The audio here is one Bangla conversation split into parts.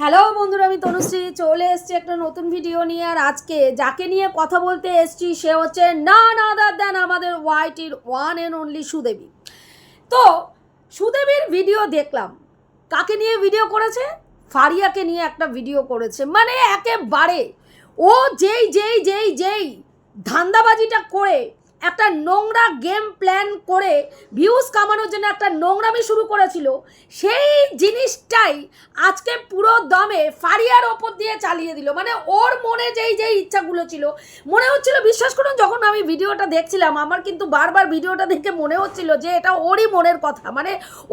হ্যালো বন্ধুরা, আমি তনুশ্রী। চলে এসেছি একটা নতুন ভিডিও নিয়ে, আর আজকে যাকে নিয়ে কথা বলতে এসছি, সে হচ্ছে না না আদার দেন আমাদের ওয়াইটির ওয়ান অ্যান্ড অনলি সুদেবী। তো, সুদেবীর ভিডিও দেখলাম। কাকে নিয়ে ভিডিও করেছে? ফারিয়াকে নিয়ে একটা ভিডিও করেছে। মানে একেবারে ও যেই যেই যেই যেই ধান্দাবাজিটা করে একটা নোংরা গেম প্ল্যান করে ভিউজ কামানোর জন্য একটা নোংরামি শুরু করেছিল। সেই জিনিসটাই আজকে পুরো দমে ফারিয়ার ওপর দিয়ে চালিয়ে দিল। মানে ওর মনে যেই যেই ইচ্ছাগুলো ছিল, মনে হচ্ছিল, বিশ্বাস করুন, যখন আমি ভিডিওটা দেখছিলাম, আমার কিন্তু বারবার ভিডিওটা দেখে মনে হচ্ছিল যে এটা ওরই মনের কথা। মানে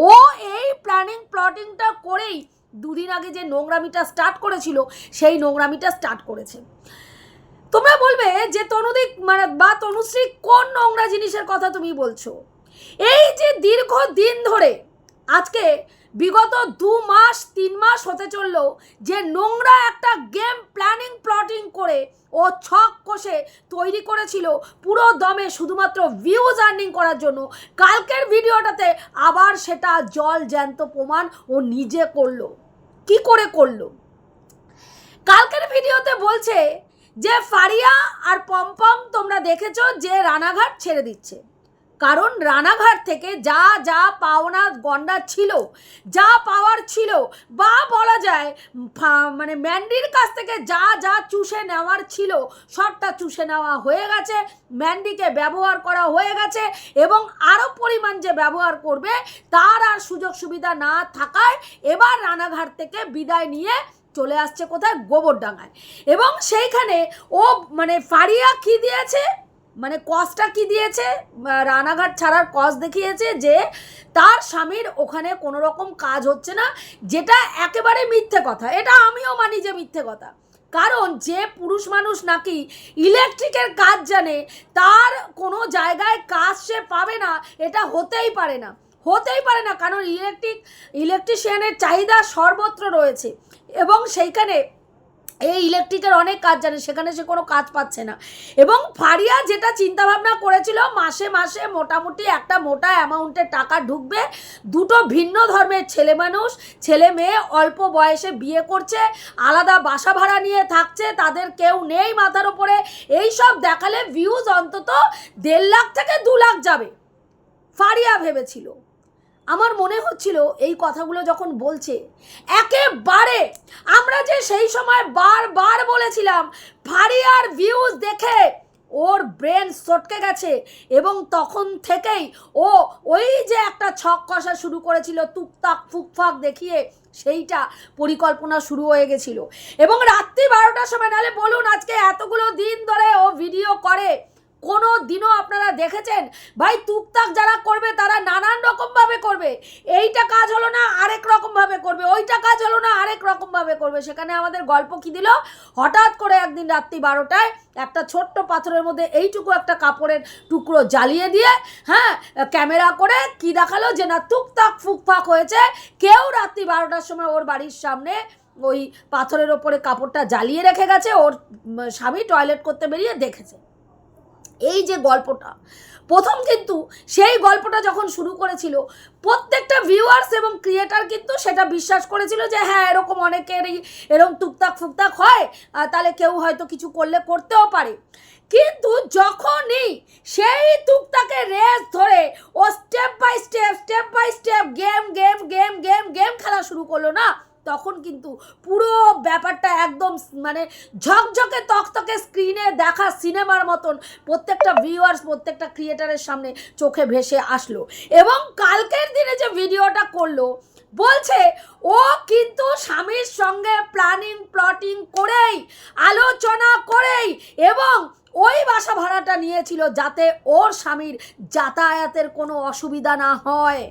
ও এই প্ল্যানিং প্লটিংটা করেই দুদিন আগে যে নোংরামিটা স্টার্ট করেছিল, সেই নোংরামিটা স্টার্ট করেছে। তোমরা বলবে যে তনুদিক মানে বা তনুশ্রী কোন নোংরা জিনিসের কথা তুমি বলছো? এই যে দীর্ঘ দিন ধরে আজকে বিগত দু মাস, তিন মাস হতে চলল যে নোংরা একটা গেম প্ল্যানিং প্লটিং করে ও ছক কষে তৈরি করেছিল পুরো দমে শুধুমাত্র ভিউজ আর্নিং করার জন্য। কালকের ভিডিওটাতে আবার সেটা জল জ্যান্ত প্রমাণ ও নিজে করল। কি করে করল? কালকের ভিডিওতে বলছে যে ফারিয়া আর পম্পম তোমরা দেখেছ যে রানাঘাট ছেড়ে দিচ্ছে। কারণ রানাঘাট থেকে যা যা পাওনা গন্ডা ছিল, যা পাওয়ার ছিল, বা বলা যায় মানে ম্যান্ডির কাছ থেকে যা যা চুষে নেওয়ার ছিল, সবটা চুষে নেওয়া হয়ে গেছে, ম্যান্ডিকে ব্যবহার করা হয়ে গেছে, এবং আরও পরিমাণ যে ব্যবহার করবে, তার আর সুযোগ সুবিধা না থাকায় এবার রানাঘাট থেকে বিদায় নিয়ে চলে আসছে কোথায়? গোবরডাঙ্গায়। এবং সেইখানে ও মানে ফারিয়া কি দিয়েছে? মানে কসটা কি দিয়েছে? রানাঘাট ছাড়ার কস দেখিয়েছে যে তার স্বামীর ওখানে কোনো রকম কাজ হচ্ছে না, যেটা একেবারে মিথ্যে কথা। এটা আমিও মানি যে মিথ্যে কথা। কারণ যে পুরুষ মানুষ নাকি ইলেকট্রিকের কাজ জানে, তার কোনো জায়গায় কাজ সে পাবে না, এটা হতেই পারে না। হতেই পারে না, কারণ ইলেকট্রিক ইলেকট্রিশিয়ানের চাহিদা সর্বত্র রয়েছে। এবং সেইখানে এই ইলেকট্রিকের অনেক কাজ জানে, সেখানে সে কোনো কাজ পাচ্ছে না। এবং ফারিয়া যেটা চিন্তাভাবনা করেছিল, মাসে মাসে মোটামুটি একটা মোটা অ্যামাউন্টের টাকা ঢুকবে, দুটো ভিন্ন ধর্মের ছেলে মানুষ, ছেলে মেয়ে, অল্প বয়সে বিয়ে করছে, আলাদা বাসা ভাড়া নিয়ে থাকছে, তাদের কেউ নেই মাথার ওপরে এই সব দেখালে ভিউজ অন্তত দেড় লাখ থেকে দু লাখ যাবে। ফারিয়া ভেবেছিল। আমার মনে হচ্ছিল এই কথাগুলো যখন বলছে, একেবারে আমরা যে সেই সময় বারবার বলেছিলাম ফারিয়ার ভিউজ দেখে ওর ব্রেন সটকে গেছে এবং তখন থেকেই ও ওই যে একটা ছক কষা শুরু করেছিল, টুকটাক ফুকফাক দেখিয়ে সেইটা পরিকল্পনা শুরু হয়ে গেছিল। এবং রাত্রি বারোটার সময় নাহলে বলুন আজকে এতগুলো দিন ধরে ও ভিডিও করে কোনো দিনও আপনারা দেখেছেন? ভাই, টুকটাক যারা করবে, তারা নানান রকমভাবে করবে। এইটা কাজ হলো না, আরেক রকমভাবে করবে। ওইটা কাজ হলো না, আরেক রকমভাবে করবে। সেখানে আমাদের গল্প কি দিল? হঠাৎ করে একদিন রাত্রি বারোটায় একটা ছোট্ট পাথরের মধ্যে এইটুকু একটা কাপড়ের টুকরো জ্বালিয়ে দিয়ে হ্যাঁ ক্যামেরা করে কি দেখাল যে না, টুকটাক ফুকফাক হয়েছে। কেউ রাত্রি বারোটার সময় ওর বাড়ির সামনে ওই পাথরের ওপরে কাপড়টা জ্বালিয়ে রেখে গেছে। ওর স্বামী টয়লেট করতে বেরিয়ে দেখেছে। এই যে গল্পটা। প্রথম কিন্তু সেই গল্পটা যখন শুরু করেছিল, প্রত্যেকটা ভিউয়ার্স এবং ক্রিয়েটার কিন্তু সেটা বিশ্বাস করেছিল যে হ্যাঁ এরকম অনেকেরই এরকম টুকটাক ফুকটাক হয় তাহলে কেউ হয়তো কিছু করলে করতেও পারে। কিন্তু যখনই সেই টুকটাকে রেস ধরে ও step by step step by step game game game game game খেলা শুরু করল না তখন কিন্তু পুরো ব্যাপারটা একদম মানে ঝকঝকে তকতকে স্ক্রিনে দেখা সিনেমার মতন প্রত্যেকটা ভিউয়ার্স প্রত্যেকটা ক্রিয়েটারের সামনে চোখে ভেসে আসলো। এবং কালকের দিনে যে ভিডিওটা করল, বলছে, ও কিন্তু স্বামীর সঙ্গে প্ল্যানিং প্লটিং করেই, আলোচনা করেই এবং ওই বাসা ভাড়াটা নিয়েছিল যাতে ওর স্বামীর যাতায়াতের কোনো অসুবিধা না হয়।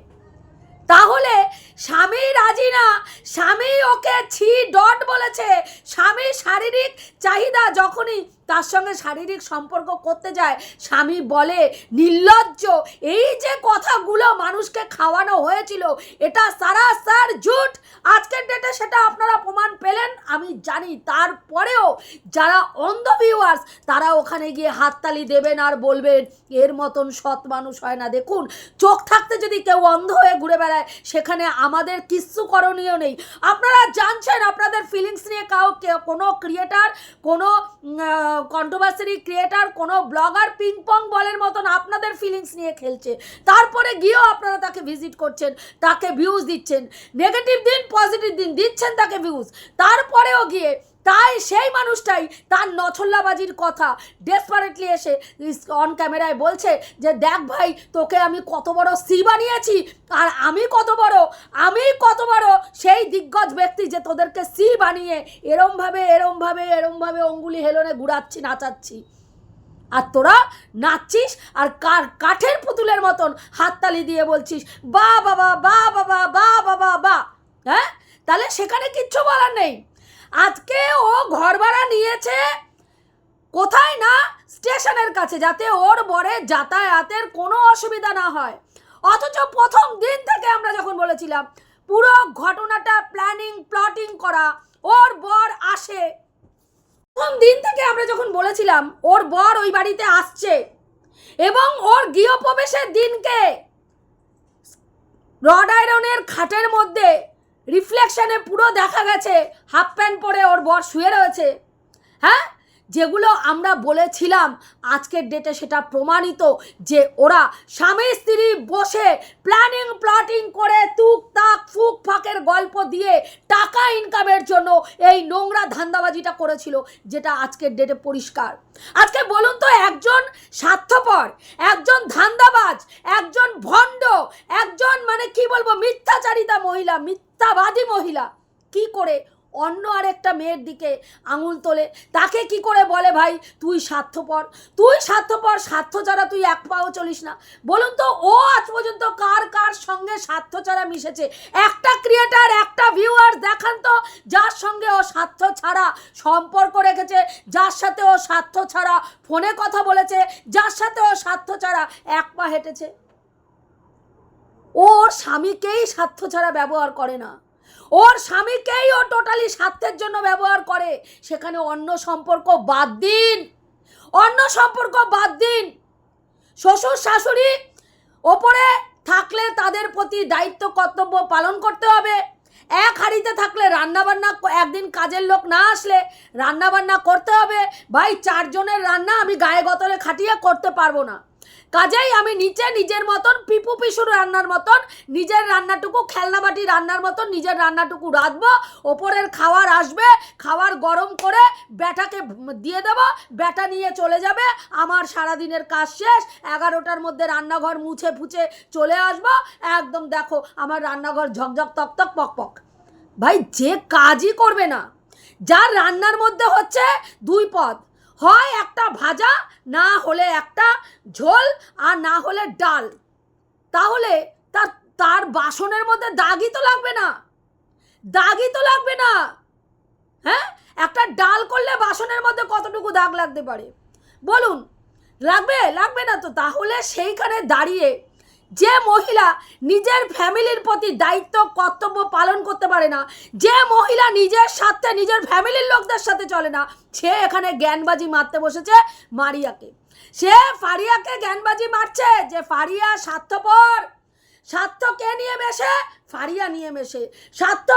তাহলে স্বামী রাজি না? স্বামী ওকে ছি ডট বলেছে। স্বামী শারীরিক চাহিদা যখনই তার সঙ্গে শারীরিক সম্পর্ক করতে যায়, স্বামী বলে, নির্লজ্জ, এই যে কথাগুলো মানুষকে খাওয়ানো হয়েছিল, এটা সারা সার জুট। আজকের ডেটে সেটা আপনারা প্রমাণ পেলেন, আমি জানি। তারপরেও যারা অন্ধ ভিউয়ার্স তারা ওখানে গিয়ে হাততালি দেবেন আর বলবেন, এর মতন সৎ মানুষ হয় না। দেখুন, চোখ থাকতে যদি কেউ অন্ধ হয়ে ঘুরে বেড়ায়, সেখানে আমাদের কিচ্ছু করণীয় নেই। আপনারা জানছেন, আপনাদের ফিলিংস নিয়ে কাউ কে- কোনো ক্রিয়েটার কোনো কন্ট্রোভার্সারি ক্রিয়েটার কোনো ব্লগার পিংপং বলের মতন আপনাদের ফিলিংস নিয়ে খেলছে। তারপরে গিয়েও আপনারা তাকে ভিজিট করছেন, তাকে ভিউজ দিচ্ছেন। নেগেটিভ দিন পজিটিভ দিন, দিচ্ছেন তাকে ভিউজ তারপরেও গিয়ে তাই সেই মানুষটাই তার নছল্লাবাজির কথা ডেসপারেটলি এসে অন ক্যামেরায় বলছে যে, দেখ ভাই, তোকে আমি কত বড় সি বানিয়েছি আর আমি কত বড়, আমি কত বড়। সেই দিগ্গজ ব্যক্তি যে তোদেরকে সি বানিয়ে এরমভাবে এরমভাবে এরমভাবে অঙ্গুলি হেলনে ঘুরাচ্ছি, নাচাচ্ছি। আর তোরা নাচছিস আর কার, কাঠের পুতুলের মতন হাততালি দিয়ে বলছিস, বা বাবা বা বাবা বা বাবা বা। হ্যাঁ? তাহলে সেখানে কিচ্ছু বলার নেই। আজকে ও ঘর ভাড়া নিয়েছে কোথায় না স্টেশনের কাছে, যাতে ওর বরে যাতায়াতের কোনো অসুবিধা না হয়। অথচ প্রথম দিন থেকে আমরা যখন বলেছিলাম, পুরো ঘটনাটা প্ল্যানিং প্লটিং করা, ওর বর আসে। প্রথম দিন থেকে আমরা যখন বলেছিলাম, ওর বর ওই বাড়িতে আসছে এবং ওর গৃহপ্রবেশের দিনকে রড আয়রনের খাটের মধ্যে রিফ্লেকশনে পুরো দেখা গেছে। হাফ প্যান্ট পরে ওর বর শুয়ে রয়েছে। হ্যাঁ? যেগুলো আমরা বলেছিলাম, আজকের ডেটে সেটা প্রমাণিত যে ওরা স্বামী স্ত্রী বসে প্ল্যানিং প্লটিং করে তুক তাক ফুক ফাঁকের গল্প দিয়ে টাকা ইনকামের জন্য এই নোংরা ধান্দাবাজিটা করেছিল, যেটা আজকের ডেটে পরিষ্কার। আজকে বলুন তো, একজন স্বার্থপর, একজন ধান্দাবাজ, একজন ভণ্ড, একজন মানে কি বলব, মিথ্যাচারিতা মহিলা, মিথ্যাবাদী মহিলা, কি করে অন্য আরেকটা মেয়ের দিকে আঙুল তোলে। তাকে কি করে বলে ভাই, তুই স্বার্থপর তুই স্বার্থপর, স্বার্থ ছাড়া তুই এক পাও চলিস না। বলুন তো, ও আজ পর্যন্ত কার কার সঙ্গে স্বার্থ ছাড়া মিশেছে? একটা ক্রিয়েটার একটা ভিউয়ার দেখান তো, যার সঙ্গে ও স্বার্থ ছাড়া সম্পর্ক রেখেছে, যার সাথে ও স্বার্থ ছাড়া ফোনে কথা বলেছে, যার সাথে ও স্বার্থ ছাড়া এক পা হেঁটেছে। ওর স্বামীকেই স্বার্থ ছাড়া ব্যবহার করে না। ওর স্বামীকেই ও টোটালি স্বার্থের জন্য ব্যবহার করে। সেখানে অন্য সম্পর্ক বাদ দিন। অন্য সম্পর্ক বাদ দিন। শ্বশুর শাশুড়ি ওপরে থাকলে তাদের প্রতি দায়িত্ব, কর্তব্য পালন করতে হবে। এক হাঁড়িতে থাকলে রান্নাবান্না, একদিন কাজের লোক না আসলে রান্নাবান্না করতে হবে। ভাই, চারজনের রান্না আমি গায়ে গতরে খাটিয়ে করতে পারব না। কাজেই আমি নিচে নিজের মতন, পিপু পিসুর রান্নার মতন, নিজের রান্নাটুকু খেলনাবাটি রান্নার মতন, নিজের রান্নাটুকু রাঁধবো, ওপরের খাবার আসবে, খাওয়ার গরম করে ব্যাটাকে দিয়ে দেবো, ব্যাটা নিয়ে চলে যাবে, আমার সারাদিনের কাজ শেষ, এগারোটার মধ্যে রান্নাঘর মুছে ফুছে চলে আসব, একদম দেখো আমার রান্নাঘর ঝকঝক তকতক পক পক। ভাই, যে কাজই করবে না, যার রান্নার মধ্যে হচ্ছে দুই পদ হয় একটা ভাজা, না হলে একটা ঝোল আর না হলে ডাল। তাহলে তার তার বাসনের মধ্যে দাগই তো লাগবে না। দাগই তো লাগবে না। হ্যাঁ? একটা ডাল করলে বাসনের মধ্যে কতটুকু দাগ লাগতে পারে? বলুন। লাগবে? লাগবে না তো। তাহলে সেইখানে দাঁড়িয়ে যে মহিলা নিজের ফ্যামিলির প্রতি দায়িত্ব, কর্তব্য পালন করতে পারে না, যে মহিলা নিজের স্বার্থে নিজের ফ্যামিলির লোকদের সাথে চলে না, সে এখানে জ্ঞানবাজি মারতে বসেছে মারিয়াকে। সে ফারিয়াকে জ্ঞানবাজি মারছে যে ফারিয়া স্বার্থপর। স্বার্থ কে নিয়ে মেশে? ফারিয়া নিয়ে মেশে। স্বার্থ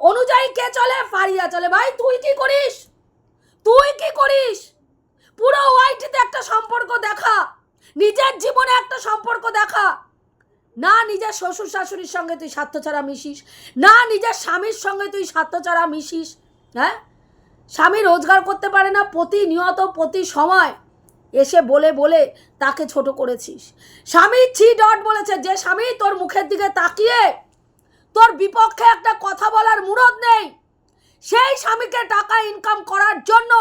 অনুযায়ী কে চলে? ফারিয়া চলে। ভাই, তুই কি করিস? তুই কি করিস? পুরো ওয়াইটিতে একটা সম্পর্ক দেখা। নিজের জীবনে একটা সম্পর্ক দেখা। না নিজের শ্বশুর শাশুড়ির সঙ্গে তুই স্বার্থ ছাড়া মিশিস, না নিজের স্বামীর সঙ্গে তুই স্বার্থ ছাড়া মিশিস হ্যাঁ? স্বামী রোজগার করতে পারে না প্রতিনিয়ত প্রতি সময় এসে বলে বলে তাকে ছোট করেছিস। স্বামী ছি ডট বলেছে, যে স্বামী তোর মুখের দিকে তাকিয়ে তোর বিপক্ষে একটা কথা বলার মুরদ নেই, সেই স্বামীকে টাকা ইনকাম করার জন্য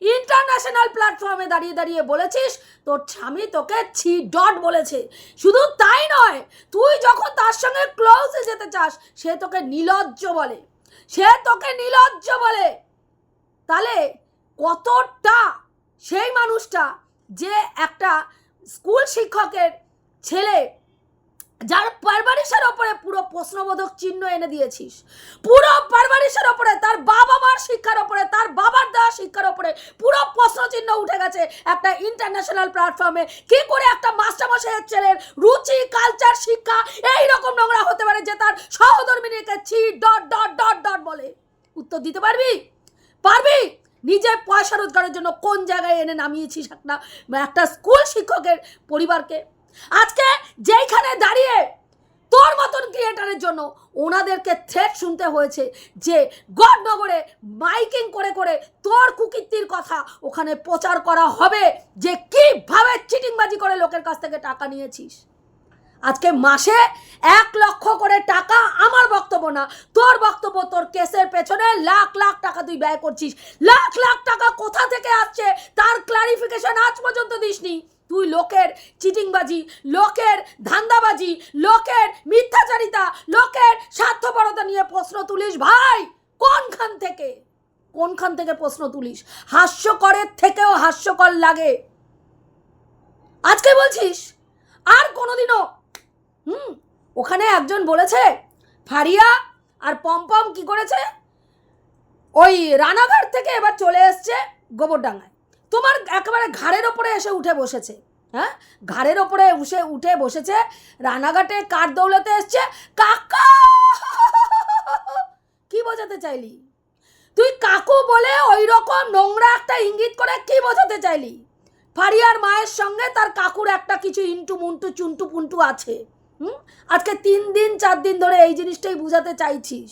ইন্টারন্যাশনাল প্ল্যাটফর্মে দাঁড়িয়ে দাঁড়িয়ে বলেছিস, তোর স্বামী তোকে ছি ডট বলেছে। শুধু তাই নয়, তুই যখন তার সঙ্গে ক্লোজে যেতে চাস, সে তোকে নিলজ্জ বলে। সে তোকে নিলজ্জ বলে। তাহলে কতটা সেই মানুষটা যে একটা স্কুল শিক্ষকের ছেলে যার পারবারিশের ওপরে পুরো প্রশ্নবোধক চিহ্ন এনে দিয়েছিস। পুরো পারবারিশের ওপরে, তার বাবা মার শিক্ষার ওপরে, তার বাবার দেওয়া শিক্ষার ওপরে পুরো প্রশ্ন চিহ্ন উঠে গেছে একটা ইন্টারন্যাশনাল প্ল্যাটফর্মে কি করে একটা মাস্টারমশাইয়ের ছেলের রুচি কালচার শিক্ষা এই রকম নোংরা হতে পারে যে তার সহধর্মিনীকে ছি, ডট ডট ডট ডট বলে? উত্তর দিতে পারবি? পারবি? নিজে পয়সা রোজগারের জন্য কোন জায়গায় এনে নামিয়েছিস একটা একটা স্কুল শিক্ষকের পরিবারকে? আজকে যেইখানে দাঁড়িয়ে তোর মতন ক্রিয়েটারের জন্য ওনাদেরকে থ্রেট শুনতে হয়েছে যে গডনগরে মাইকিং করে করে তোর কুকীর্তির কথা ওখানে প্রচার করা হবে যে কীভাবে চিটিংবাজি করে লোকের কাছ থেকে টাকা নিয়েছিস। আজকে মাসে এক লক্ষ করে টাকা আমার বক্তব্য না, তোর বক্তব্য তোর কেসের পেছনে লাখ লাখ টাকা তুই ব্যয় করছিস। লাখ লাখ টাকা কোথা থেকে আসছে তার ক্লারিফিকেশন আজ পর্যন্ত দিসনি। তুই লোকের চিটিংবাজি, লোকের ধান্দাবাজি, লোকের মিথ্যাচারিতা, লোকের স্বার্থপরতা নিয়ে প্রশ্ন তুলিস ভাই। কোনখান থেকে? কোনখান থেকে প্রশ্ন তুলিস? হাস্যকরের থেকেও হাস্যকর লাগে। আজকে বলছিস? আর কোনোদিনও? হুম, ওখানে একজন বলেছে, ফারিয়া আর পম্পম কি করেছে? ওই রানাঘাট থেকে এবার চলে এসছে গোবরডাঙ্গায়। তোমার একেবারে ঘাড়ের ওপরে এসে উঠে বসেছে। হ্যাঁ? ঘাড়ের ওপরে উঠে উঠে বসেছে। রানাঘাটে কার দৌলতে এসছে। কাকা! কি বোঝাতে চাইলি? তুই কাকু বলে ওই রকম নোংরা একটা ইঙ্গিত করে কি বোঝাতে চাইলি? ফারিয়ার মায়ের সঙ্গে তার কাকুর একটা কিছু ইন্টু মুন্টু, চুন্টু, পুন্টু আছে। হুম? আজকে তিন দিন, চার দিন ধরে এই জিনিসটাই বুঝাতে চাইছিস।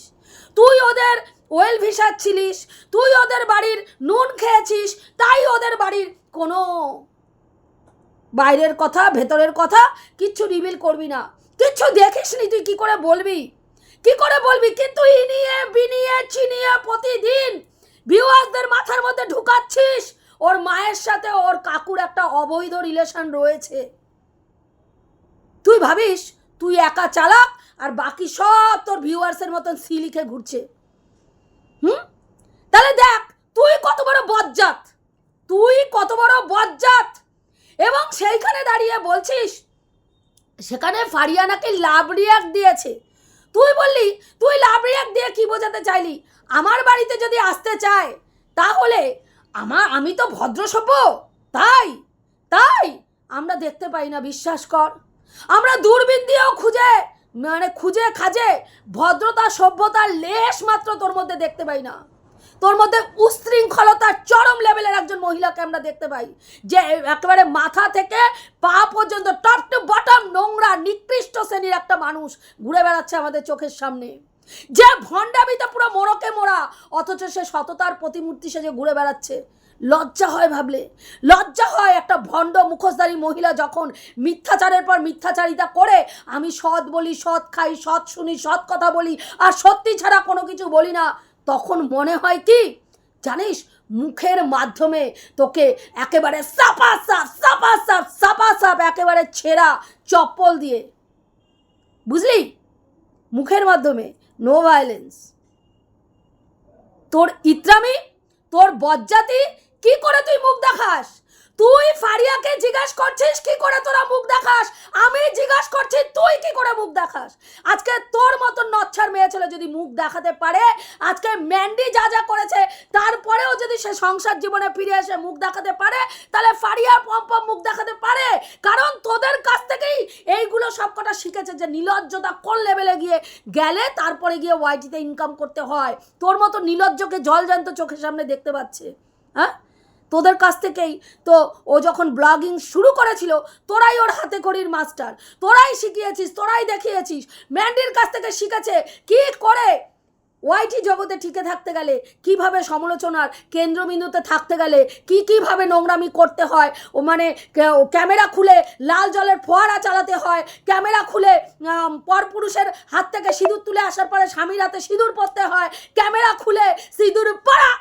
তুই ওদের ওয়েল ভিসাচ্ছিলিস, তুই ওদের বাড়ির নুন খেয়েছিস, তাই ওদের বাড়ির কোনো বাইরের কথা, ভেতরের কথা কিচ্ছু রিভিল করবি না। কিচ্ছু দেখিসনি তুই কি করে বলবি? কি করে বলবি? কিন্তু ইনিয়ে, বিনিয়ে, চিনিয়ে প্রতিদিন ভিউয়ার্সদের মাথার মধ্যে ঢুকাচ্ছিস। ওর মায়ের সাথে ওর কাকুর একটা অবৈধ রিলেশন রয়েছে। তুই ভাবিস, তুই একা চালাক আর বাকি সব তোর ভিউয়ার্সের মতন সি লিখে ঘুরছে। হুম? তাহলে দেখ, তুই কত বড় বজ্জাত। তুই কত বড় বজ্জাত। এবং সেইখানে দাঁড়িয়ে বলছিস, সেখানে ফারিয়া নাকি লাভ রিয়াক্ট দিয়েছে। তুই বললি, তুই লাভ রিয়াক্ট দিয়ে কি বোঝাতে চাইলি? আমার বাড়িতে যদি আসতে চায়, তাহলে আমার আমি তো ভদ্র সভ্য তাই তাই আমরা দেখতে পাই না, বিশ্বাস কর। আমরা দূরবীন দিয়েও খুঁজে মানে খুঁজে খাজে, ভদ্রতা সভ্যতার লেশ মাত্র তোর মধ্যে দেখতে পাই না। তোর মধ্যে উশৃঙ্খলতার চরম লেভেলের একজন মহিলাকে আমরা দেখতে পাই, যে একেবারে মাথা থেকে পা পর্যন্ত টপ টু বটম নোংরা, নিকৃষ্ট শ্রেণির একটা মানুষ ঘুরে বেড়াচ্ছে আমাদের চোখের সামনে। যে ভণ্ডামিতে পুরো মোড়কে মোড়া অথচ সে সততার প্রতিমূর্তি সেজে ঘুরে বেড়াচ্ছে। লজ্জা হয় ভাবলে। লজ্জা হয় একটা ভণ্ড মুখোশধারী মহিলা যখন মিথ্যাচারের পর মিথ্যাচারিতা করে, আমি সৎ বলি, সৎ খাই, সৎ শুনি, সৎ কথা বলি, আর সত্যি ছাড়া কোনো কিছু বলি না। তখন মনে হয় কি? জানিস, মুখের মাধ্যমে তোকে একেবারে সাপা সাপ সাপা সাপ সাপা সাপ একেবারে ছেঁড়া চপ্পল দিয়ে। বুঝলি? মুখের মাধ্যমে। নো ভায়োলেন্স তোর ইত্রামি তোর বজ্জাতি কি করে তুই মুখ দেখাস? তুই ফারিয়াকে জিজ্ঞাস করছিস, কি করে তোরা মুখ দেখাস? আমি জিজ্ঞাস করছি, তুই কি করে মুখ দেখাস? আজকে তোর মতো নচ্ছার মেয়ে ছেলে যদি মুখ দেখাতে পারে, আজকে ম্যান্ডি যা যা করেছে, তারপরেও যদি সে সংসার জীবনে ফিরে এসে মুখ দেখাতে পারে, তাহলে ফারিয়া পম্পম মুখ দেখাতে পারে। কারণ তোদের কাছ থেকেই এইগুলো সবকটা শিখেছে যে নিলজ্জতা কোন লেভেলে গিয়ে গেলে তারপরে গিয়ে ওয়াইটিতে ইনকাম করতে হয়। তোর মতো নিলজ্জকে জলজান্ত চোখের সামনে দেখতে পাচ্ছে। হ্যাঁ? তোদের কাছ থেকেই তো ও যখন ব্লগিং শুরু করেছিল, তোরাই ওর হাতে করির মাস্টার তোরাই শিখিয়েছিস, তোরাই দেখিয়েছিস। ম্যান্ডির কাছ থেকে শিখেছে কি করে ওয়াইটি জগতে টিকে থাকতে গেলে, কীভাবে সমালোচনার কেন্দ্রবিন্দুতে থাকতে গেলে, কি কীভাবে নোংরামি করতে হয়, ও মানে ক্যামেরা খুলে লাল জলের ফোয়ারা চালাতে হয়, ক্যামেরা খুলে পরপুরুষের হাত থেকে সিঁদুর তুলে আসার পরে স্বামীর হাতে সিঁদুর পরতে হয়, ক্যামেরা খুলে সিঁদুর পড়া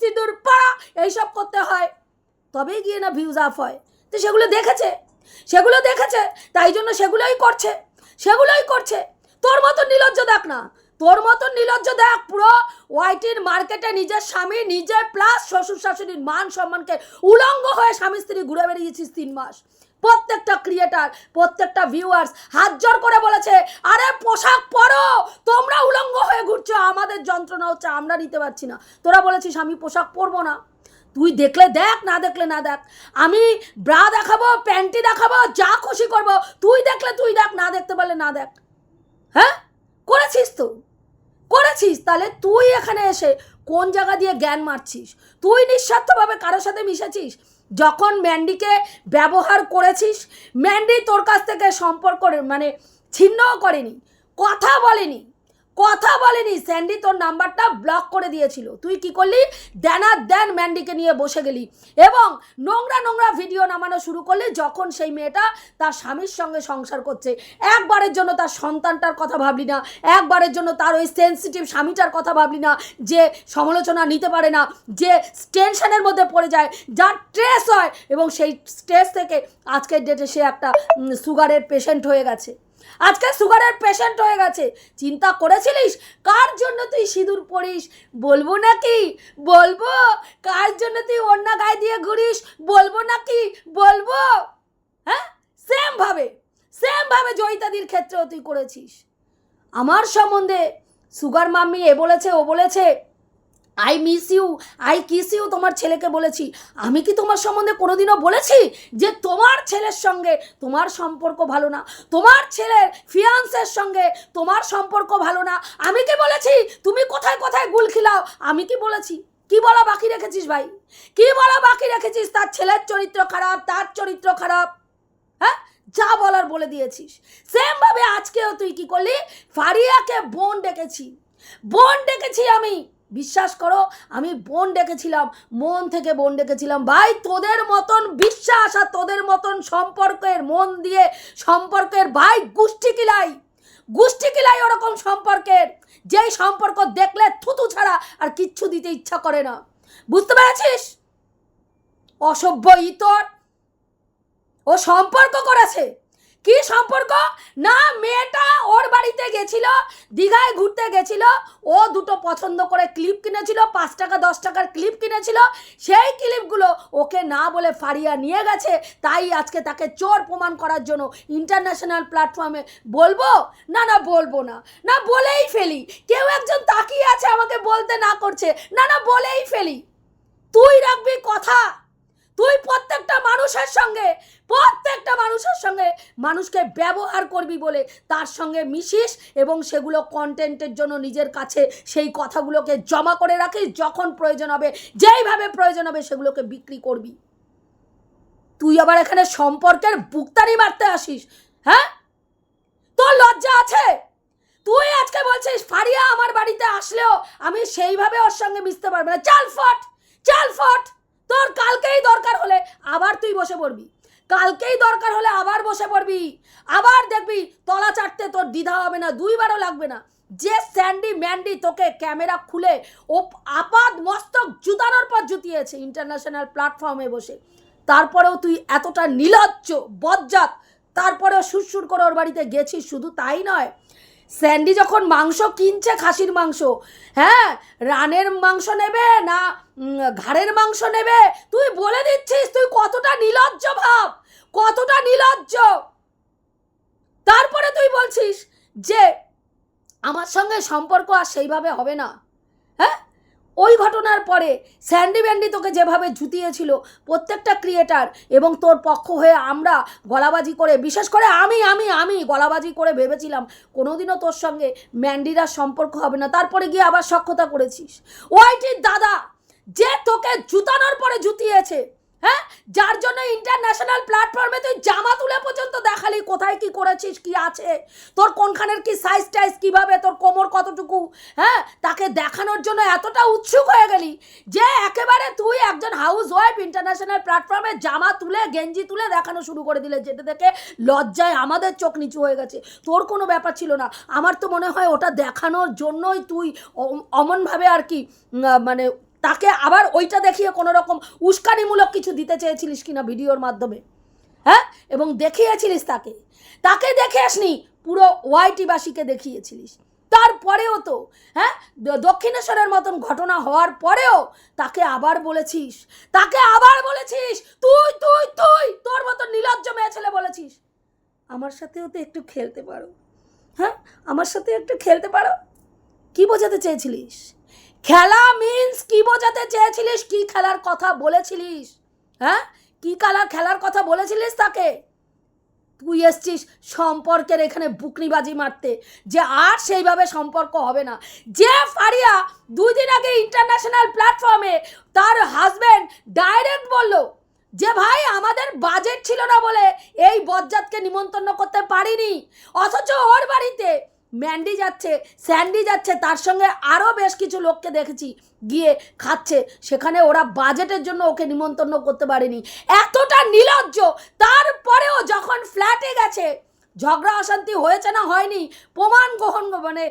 সিঁদুর পড়া। এইসব করতে হয়। তবেই গিয়ে না ভিউজ আপ হয়। তো সেগুলো দেখেছে। সেগুলো দেখেছে। তাই জন্য সেগুলোই করছে। সেগুলোই করছে। তোর মতন নিলজ্জ দেখ না। তোর মতন নিলজ্জ দেখ পুরো ওয়াইটির মার্কেটে নিজের স্বামী নিজে প্লাস শ্বশুর শাশুড়ির মান সম্মানকে উলঙ্গ হয়ে স্বামী স্ত্রী ঘুরে বেরিয়েছিস তিন মাস। প্রত্যেকটা ক্রিয়েটার প্রত্যেকটা ভিউয়ার্স হাত জোর করে বলেছে, আরে পোশাক পরো! তোমরা উলঙ্গ হয়ে ঘুরছো। আমাদের যন্ত্রণা হচ্ছে, আমরা নিতে পারছি না। তোরা বলেছিস, আমি পোশাক পরবো না। তুই দেখলে দেখ, না দেখলে না দেখ। আমি ব্রা দেখাবো প্যান্টি দেখাবো, যা খুশি করব। তুই দেখলে তুই দেখ, না দেখতে পারলে না দেখ। হ্যাঁ? করেছিস তো। করেছিস? তাহলে তুই এখানে এসে কোন জায়গা দিয়ে জ্ঞান মারছিস? তুই নিঃস্বার্থভাবে কারোর সাথে মিশেছিস? যখন ম্যান্ডিকে ব্যবহার করেছিস, ম্যান্ডি তোর কাছ থেকে সম্পর্ক মানে ছিন্নও করেনি, কথা বলেনি। কথা বলেনি। স্যান্ডি, তোর নাম্বারটা ব্লক করে দিয়েছিল। তুই কি করলি? দেনার দেন ম্যান্ডিকে নিয়ে বসে গেলি। এবং নোংরা নোংরা ভিডিও নামানো শুরু করলি যখন সেই মেয়েটা তার স্বামীর সঙ্গে সংসার করছে। একবারের জন্য তার সন্তানটার কথা ভাবলি না। একবারের জন্য তার ওই সেন্সিটিভ স্বামীটার কথা ভাবলি না। যে সমালোচনা নিতে পারে না, যে টেনশনের মধ্যে পড়ে যায়, যার স্ট্রেস হয়। এবং সেই স্ট্রেস থেকে আজকের ডেটে সে একটা সুগারের পেশেন্ট হয়ে গেছে। আজকে সুগারের পেশেন্ট হয়ে গেছে। চিন্তা করেছিলিস? কার জন্য তুই সিঁদুর পরিস বলব নাকি? বলব? কার জন্য তুই অন্য গায়ে দিয়ে ঘুরিস? বলব নাকি? বলব? হ্যাঁ? সেম ভাবে। সেম ভাবে জয়িতাদির ক্ষেত্রেও তুই করেছিস। আমার সম্বন্ধে সুগার মাম্মি এ বলেছে, ও বলেছে I miss you I kiss you তোমার ছেলেকে বলেছি। আমি কি তোমার সম্বন্ধে কোনোদিনও বলেছি যে তোমার ছেলের সঙ্গে তোমার সম্পর্ক ভালো না? তোমার ছেলের ফিয়ান্সের সঙ্গে তোমার সম্পর্ক ভালো না? আমি কি বলেছি? তুমি কোথায় কোথায় গুল খিলাও? আমি কি বলেছি? কি বলা বাকি রেখেছিস ভাই? কি বলা বাকি রেখেছিস? তার ছেলের চরিত্র খারাপ, তার চরিত্র খারাপ। হ্যাঁ? যা বলার বলে দিয়েছিস। সেমভাবে আজকেও তুই কি করলি? ফারিয়াকে বোন ডেকেছি। বোন ডেকেছি আমি। বিশ্বাস করো, আমি বোন ডেকেছিলাম, মন থেকে বোন ডেকেছিলাম। ভাই, তোদের মতন বিশ্বাস আর তোদের মতন সম্পর্কের মন দিয়ে সম্পর্কের, ভাই, গোষ্ঠী কিলাই। গোষ্ঠী কিলাই ওরকম সম্পর্কের। যেই সম্পর্ক দেখলে থুতু ছাড়া আর কিচ্ছু দিতে ইচ্ছা করে না। বুঝতে পেরেছিস? অসভ্য ইতর। ও সম্পর্ক করেছে। কি সম্পর্ক? না, মেয়েটা ওর বাড়িতে গেছিল, দীঘায় ঘুরতে গেছিল, ও দুটো পছন্দ করে ক্লিপ কিনেছিল, পাঁচ টাকা, দশ টাকার ক্লিপ কিনেছিল, সেই ক্লিপগুলো ওকে না বলে ফারিয়া নিয়ে গেছে, তাই আজকে তাকে চোর প্রমাণ করার জন্য ইন্টারন্যাশনাল প্ল্যাটফর্মে বলব? না না, বলব না। না, বলেই ফেলি। কেউ একজন তাকিয়ে আছে আমাকে বলতে না করছে। না না, বলেই ফেলি। তুই রাখবি কথা। তুই প্রত্যেকটা মানুষের সঙ্গে মানুষের সঙ্গে মানুষকে ব্যবহার করবি বলে তার সঙ্গে মিশিস এবং সেগুলো কন্টেন্টের জন্য নিজের কাছে সেই কথাগুলোকে জমা করে রাখিস। যখন প্রয়োজন হবে, যেইভাবে প্রয়োজন হবে সেগুলোকে বিক্রি করবি। তুই আবার এখানে সম্পর্কের বুকতারি মারতে আসিস হ্যাঁ? তোর লজ্জা আছে? তুই আজকে বলছিস, ফারিয়া আমার বাড়িতে আসলেও আমি সেইভাবে ওর সঙ্গে মিশতে পারব না। চাল ফট চাল ফট, তোর কালকেই দরকার হলে আবার তুই বসে পড়বি। কালকেই দরকার হলে আবার বসে পড়বি। আবার দেখবি তলা চাটতে তোর দ্বিধা হবে না, দুইবারও লাগবে না। যে স্যান্ডি ম্যান্ডি তোকে ক্যামেরা খুলে ও আপাদ মস্তক জুতানোর পর জুতিয়েছে ইন্টারন্যাশনাল প্ল্যাটফর্মে বসে। তারপরেও তুই এতটা নিলজ্জ, বজ্জাত, তারপরেও সুরসুর করে ওর বাড়িতে গেছিস, শুধু তাই নয় স্যান্ডি যখন মাংস কিনছে খাসির মাংস হ্যাঁ রানের মাংস নেবে না ঘাড়ের মাংস নেবে, তুই বলে দিচ্ছিস, তুই কতটা নিলজ্জ ভাব, কতটা নিলজ্জ। তারপরে তুই বলছিস যে, আমার সঙ্গে সম্পর্ক আর সেইভাবে হবে না হ্যাঁ? ওই ঘটনার পরে স্যান্ডি ব্যান্ডি তোকে যেভাবে জুতিয়েছিল প্রত্যেকটা ক্রিয়েটার এবং তোর পক্ষ হয়ে আমরা গলাবাজি করে, বিশেষ করে আমি আমি আমি গলাবাজি করে ভেবেছিলাম কোনোদিনও তোর সঙ্গে ম্যান্ডিরার সম্পর্ক হবে না। তারপরে গিয়ে আবার সক্ষতা করেছিস। ওইটির দাদা, যে তোকে জুতানোর পরে জুতিয়েছে যার জন্য ইন্টারন্যাশনাল প্ল্যাটফর্মে তুই জামা তুলে পর্যন্ত দেখালি, কোথায় কি করেছিস, কি আছে, তোর কোনখানের কি সাইজ টাইজ কীভাবে, তোর কোমর কতটুকু হ্যাঁ? তাকে দেখানোর জন্য এতটা উৎসুক হয়ে গেলি যে একেবারে তুই একজন হাউস ওয়াইফ ইন্টারন্যাশনাল প্ল্যাটফর্মে জামা তুলে, গেঞ্জি তুলে দেখানো শুরু করে দিলে, যেটা দেখে লজ্জায় আমাদের চোখ নিচু হয়ে গেছে। তোর কোনো ব্যাপার ছিল না। আমার তো মনে হয় ওটা দেখানোর জন্যই তুই অমনভাবে আর কি মানে তাকে আবার ওইটা দেখিয়ে কোনো রকম উস্কানিমূলক কিছু দিতে চেয়েছিলিস কিনা ভিডিওর মাধ্যমে? হ্যাঁ? এবং দেখিয়েছিলিস তাকে? তাকে দেখে আসনি, পুরো ওয়াইটিবাসীকে দেখিয়েছিলিস। তারপরেও তো হ্যাঁ? দক্ষিণেশ্বরের মতন ঘটনা হওয়ার পরেও তাকে আবার বলেছিস। তাকে আবার বলেছিস, তুই তুই তুই, তোর মতন নিলজ্জ মেয়ে ছেলে বলেছিস। আমার সাথেও তো একটু খেলতে পারো। হ্যাঁ? আমার সাথে একটু খেলতে পারো? কি বোঝাতে চেয়েছিলিস? খেলা মিন্স কি বোঝাতে চেয়েছিলিস? কি খেলার কথা বলেছিলিস? হ্যাঁ? কি খেলার খেলার কথা বলেছিলিস তাকে? তুই এসছিস সম্পর্কের এখানে বুকনিবাজি মারতে, যে আর সেইভাবে সম্পর্ক হবে না। যে ফারিয়া দুই দিন আগে ইন্টারন্যাশনাল প্ল্যাটফর্মে তার হাজব্যান্ড ডাইরেক্ট বলল যে, ভাই, আমাদের বাজেট ছিল না বলে এই বজ্জাতকে নিমন্ত্রণ করতে পারিনি। অথচ ওর বাড়িতে ম্যান্ডি যাচ্ছে স্যান্ডি যাচ্ছে, তার সঙ্গে আরও বেশ কিছু লোককে দেখেছি, গিয়ে খাচ্ছে। সেখানে ওরা বাজেটের জন্য ওকে নিমন্ত্রণ করতে পারেনি। এতটা নিলজ্জ! তারপরেও যখন ফ্ল্যাটে গেছে ঝগড়া, অশান্তি হয়েছে না হয়নি? প্রমাণ গ্রহণ মানে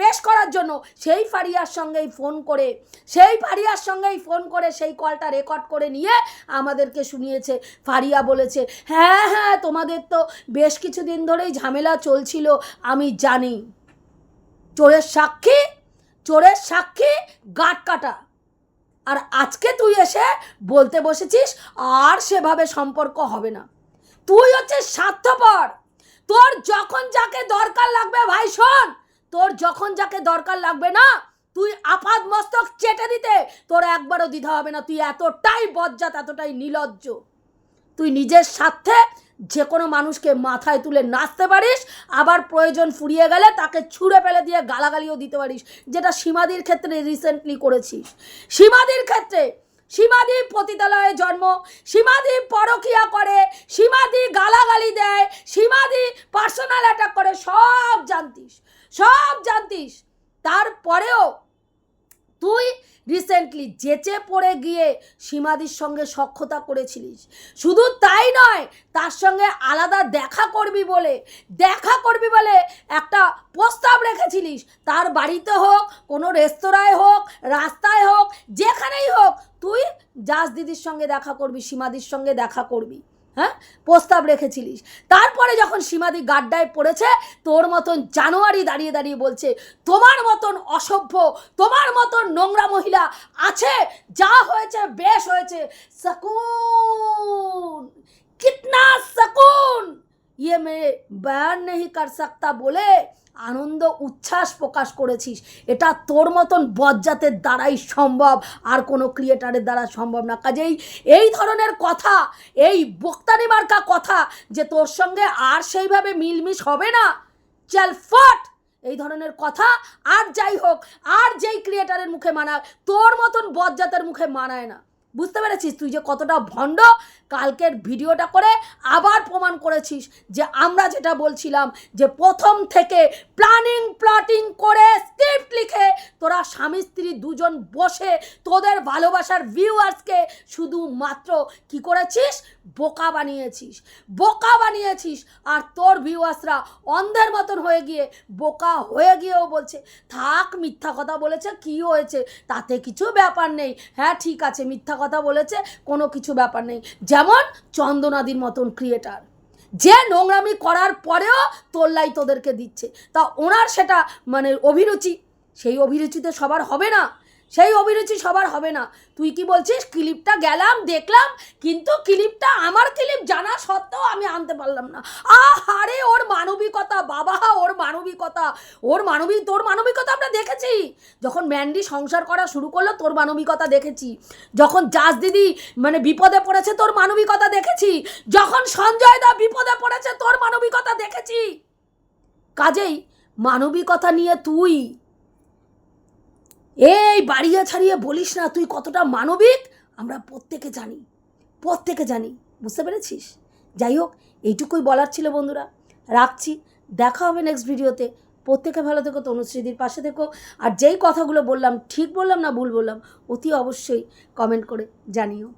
পেশ করার জন্য। সেই ফারিয়ার সঙ্গেই ফোন করে, সেই ফারিয়ার সঙ্গেই ফোন করে, সেই কলটা রেকর্ড করে নিয়ে আমাদেরকে শুনিয়েছে। ফারিয়া বলেছে হ্যাঁ হ্যাঁ তোমাদের তো বেশ কিছুদিন ধরেই ঝামেলা চলছিল, আমি জানি। চোরের সাক্ষী চোরের সাক্ষী, গাট কাটা। আর আজকে তুই এসে বলতে বসেছিস, আর সেভাবে সম্পর্ক হবে না। তুই হচ্ছে স্বার্থপর। তোর যখন যাকে দরকার লাগবে, ভাই, শোন, তোর যখন যাকে দরকার লাগবে না, তুই আপাদ মস্তক চেটে দিতে তোর একবারও দিতে হবে না। তুই এতটাই বজ্জাত, এতটাই নিলজ্জ। তুই নিজের স্বার্থে যে কোনো মানুষকে মাথায় তুলে নাচতে পারিস, আবার প্রয়োজন ফুরিয়ে গেলে তাকে ছুঁড়ে ফেলে দিয়ে গালাগালিও দিতে পারিস, যেটা সীমাদির ক্ষেত্রে রিসেন্টলি করেছিস। সীমাদির ক্ষেত্রে সীমাদি পতিতালয়ে জন্ম, সীমাদি পরকিয়া করে, সীমাদি গালাগালি দেয়, সীমাদি পার্সোনাল অ্যাটাক করে, সব জানতিস সব জানতিস। তারপরেও তুই রিসেন্টলি যেচে পড়ে গিয়ে সীমাদির সঙ্গে সখ্যতা করেছিলিস। শুধু তাই নয়, তার সঙ্গে আলাদা দেখা করবি বলে, দেখা করবি বলে একটা প্রস্তাব রেখেছিলিস। তার বাড়িতে হোক, কোনো রেস্তোরাঁয় হোক, রাস্তায় হোক, যেখানেই হোক, তুই জাস দিদির সঙ্গে দেখা করবি, সীমাদির সঙ্গে দেখা করবি। হ্যাঁ? প্রস্তাব রেখেছিলিস। তারপরে যখন সীমাদি গাড্ডায় পড়েছে, তোর মতন জানুয়ারি দাঁড়িয়ে দাঁড়িয়ে বলছে, তোমার মতন অসভ্য, তোমার মতন নোংরা মহিলা আছে, যা হয়েছে বেশ হয়েছে সকুন কিতনা সকুন ইয়ে মেয়ে বয়ান নেহি কার সাক্তা বলে আনন্দ, উচ্ছ্বাস প্রকাশ করেছিস। এটা তোর মতন বজ্জাতের দ্বারাই সম্ভব, আর কোনো ক্রিয়েটারের দ্বারা সম্ভব না। কাজেই এই ধরনের কথা, এই বক্তানি মার্কা কথা যে তোর সঙ্গে আর সেইভাবে মিলমিশ হবে না, চাল ফট! এই ধরনের কথা আর যাই হোক, আর যেই ক্রিয়েটারের মুখে মানায় তোর মতন বজ্জাতের মুখে মানায় না। বুঝতে পেরেছিস তুই যে কতটা ভণ্ড? কালকের ভিডিওটা করে আবার প্রমাণ করেছিস যে আমরা যেটা বলছিলাম যে প্রথম থেকে প্ল্যানিং প্লটিং করে স্ক্রিপ্ট লিখে তোরা স্বামী, স্ত্রী দুজন বসে তোদের ভালোবাসার ভিউয়ার্সকে শুধুমাত্র কি করেছিস? বোকা বানিয়েছিস। বোকা বানিয়েছিস আর তোর ভিউয়ার্সরা অন্ধের মতন হয়ে গিয়ে বোকা হয়ে গিয়েও বলছে, থাক, মিথ্যা কথা বলেছে, কি হয়েছে? তাতে কিছু ব্যাপার নেই। হ্যাঁ ঠিক আছে, মিথ্যা কথা বলেছে, কোনো কিছু ব্যাপার নেই। যেমন চন্দনাদির মতন ক্রিয়েটার যে নোংরামি করার পরেও তোল্লাই তোদেরকে দিচ্ছে। তা ওনার সেটা মানে অভিরুচি, সেই অভিরুচিতে সবার হবে না। সেই অভিরুচি সবার হবে না। তুই কি বলছিস? ক্লিপটা গেলাম, দেখলাম, কিন্তু ক্লিপটা আমার ক্লিপ জানা সত্ত্বেও আমি আনতে পারলাম না। আহারে ওর মানবিকতা, বাবা, ওর মানবিকতা, ওর মানবিক তোর মানবিকতা আমরা দেখেছি। যখন ম্যান্ডি সংসার করা শুরু করল, তোর মানবিকতা দেখেছি। যখন জাজ দিদি মানে বিপদে পড়েছে, তোর মানবিকতা দেখেছি। যখন সঞ্জয় দা বিপদে পড়েছে, তোর মানবিকতা দেখেছি। কাজেই মানবিকতা নিয়ে তুই এই বাড়িয়া ছাড়িয়ে বলিস না, তুই কতটা মানবিক? আমরা প্রত্যেকে জানি প্রত্যেকে জানি, বুঝতে পেরেছিস? যাই হোক, এইটুকুই বলার ছিল বন্ধুরা, রাখছি, দেখা হবে নেক্সট ভিডিওতে প্রত্যেকে ভালো থেকো তনুশ্রীদির পাশে থেকো। আর যেই কথাগুলো বললাম, ঠিক বললাম না ভুল বললাম, অতি অবশ্যই কমেন্ট করে জানিও।